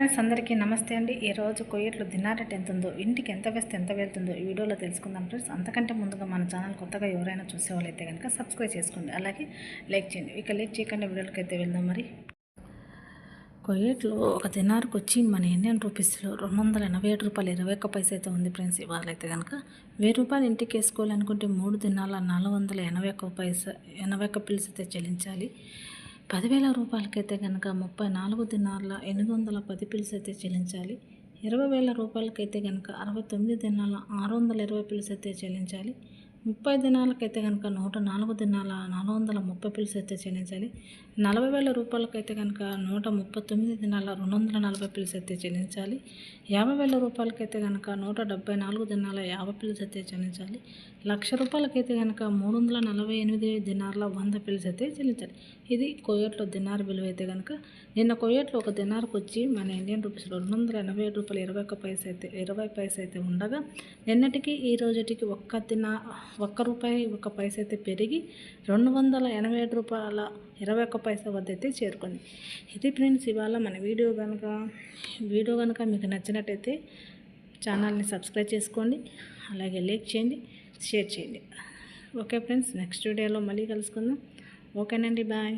Friends అందరికీ నమస్తే అండి. ఈరోజు కొయ్యట్లు దినారెట్ ఎంత ఉందో ఇంటికి ఎంత వేస్తే ఎంత వెళ్తుందో ఈ వీడియోలో తెలుసుకుందాం ఫ్రెండ్స్. అంతకంటే ముందుగా మన ఛానల్ కొత్తగా ఎవరైనా చూసేవాళ్ళైతే కనుక సబ్స్క్రైబ్ చేసుకోండి. అలాగే లైక్ చేయండి. ఇక లైక్ చేయకుండా వీడియోలకి అయితే వెళ్దాం మరి. కొయ్యట్లు ఒక దినార్కి వచ్చి మన ఇండియన్ రూపీస్లో రెండు వందల ఎనభై ఏడు రూపాయలు ఇరవై ఒక్క పైస అయితే ఉంది ఫ్రెండ్స్ ఇవాళైతే కనుక. వెయ్యి రూపాయలు ఇంటికి వేసుకోవాలనుకుంటే మూడు దినాల నాలుగు వందల ఎనభై ఒక్క పైసా ఎనభై ఒక్క పిల్స్ అయితే చెల్లించాలి. పదివేల రూపాయలకైతే కనుక ముప్పై నాలుగు దినాల ఎనిమిది వందల పది పిల్స్ అయితే చెల్లించాలి. ఇరవై వేల రూపాయలకైతే కనుక అరవై తొమ్మిది దినాల ఆరు వందల ఇరవై పిల్స్ అయితే చెల్లించాలి. ముప్పై దినాలకైతే కనుక నూట నాలుగు దినాల నాలుగు వందల ముప్పై పిల్స్ అయితే చెల్లించాలి నలభై వేల రూపాయలకైతే కనుక నూట ముప్పై తొమ్మిది దినాల రెండు వందల నలభై పిల్స్ అయితే చెల్లించాలి యాభై వేల రూపాయలకైతే కనుక నూట డెబ్బై నాలుగు దినాల యాభై పిల్స్ అయితే చెల్లించాలి లక్ష రూపాయలకైతే కనుక మూడు వందల నలభై ఎనిమిది దినాల వంద పిల్స్ అయితే చెల్లించాలి ఇది కొయ్యట్లో దినార్ విలువ అయితే కనుక నిన్న కొయ్యట్లో ఒక దినార్కి వచ్చి మన ఇండియన్ రూపీస్లో రెండు వందల ఎనభై ఏడు రూపాయలు ఇరవై ఒక్క పైస అయితే ఇరవై పైస అయితే ఉండగా నిన్నటికి ఈ రోజుటికి ఒక్క దినా ఒక్క రూపాయి ఒక పైస అయితే పెరిగి రెండు వందల ఎనభై ఏడు రూపాయల ఇరవై ఒక్క పైసా వద్ద అయితే చేరుకుంది. ఇది ఫ్రెండ్స్ ఇవాళ మన వీడియో కనుక వీడియో కనుక మీకు నచ్చినట్టయితే ఛానల్ని సబ్స్క్రైబ్ చేసుకోండి అలాగే లైక్ చేయండి షేర్ చేయండి. ఓకే ఫ్రెండ్స్ నెక్స్ట్ వీడియోలో మళ్ళీ కలుసుకుందాం. ఓకేనండి బాయ్.